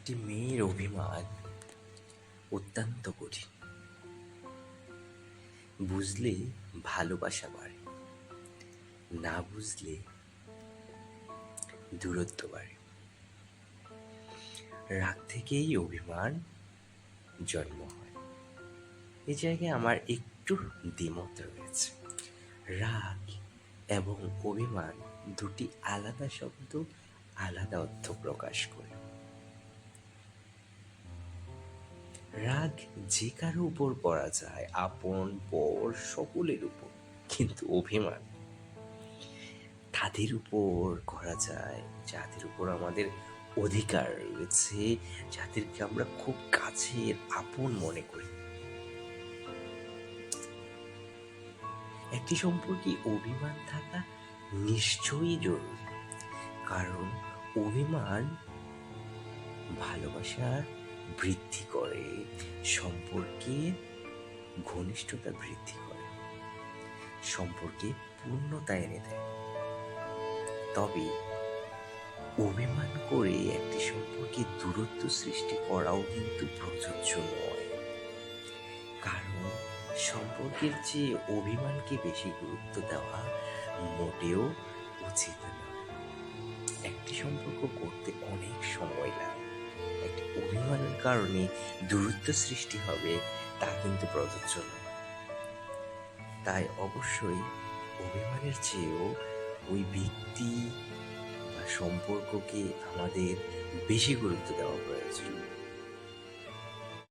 একটি মেয়ের অভিমান অত্যন্ত কঠিন। বুঝলে ভালোবাসা বাড়ে, না বুঝলে দূরত্ব বাড়ে। রাগ থেকেই অভিমান জন্ম হয়। এই জায়গায় আমার একটু দ্বিমত রয়েছে। রাগ এবং অভিমান দুটি আলাদা শব্দ, আলাদা অর্থ প্রকাশ করে। রাগ যে কারও উপর করা যায়, আপন, পর, সকলের উপর, কিন্তু অভিমান তাদের উপর করা যায়, যাদের উপর আমাদের অধিকার রয়েছে, যাদেরকে আমরা খুব কাছের, আপন মনে করি। একটি সম্পর্কে অভিমান থাকা নিশ্চয়ই জরুরি, কারণ অভিমান ভালোবাসার বৃদ্ধি করে, সম্পর্কে ঘনিষ্ঠতা বৃদ্ধি করে, সম্পর্কে পূর্ণতা এনে দেয়। তবে অভিমান করে একটি সম্পর্কে দূরত্ব সৃষ্টি করাও কিন্তু প্রযোজ্য নয়। কারণ সম্পর্কের চেয়ে অভিমানকে বেশি গুরুত্ব দেওয়া মোটেও উচিত না। একটি সম্পর্ক করতে অনেক সময় লাগে। একটি অভিমানের কারণে দূরত্ব সৃষ্টি হবে তা কিন্তু প্রযোজ্য না। তাই অবশ্যই অভিমানের চেয়েও ওই ব্যক্তি বা সম্পর্ককে আমাদের বেশি গুরুত্ব দেওয়া প্রয়োজন।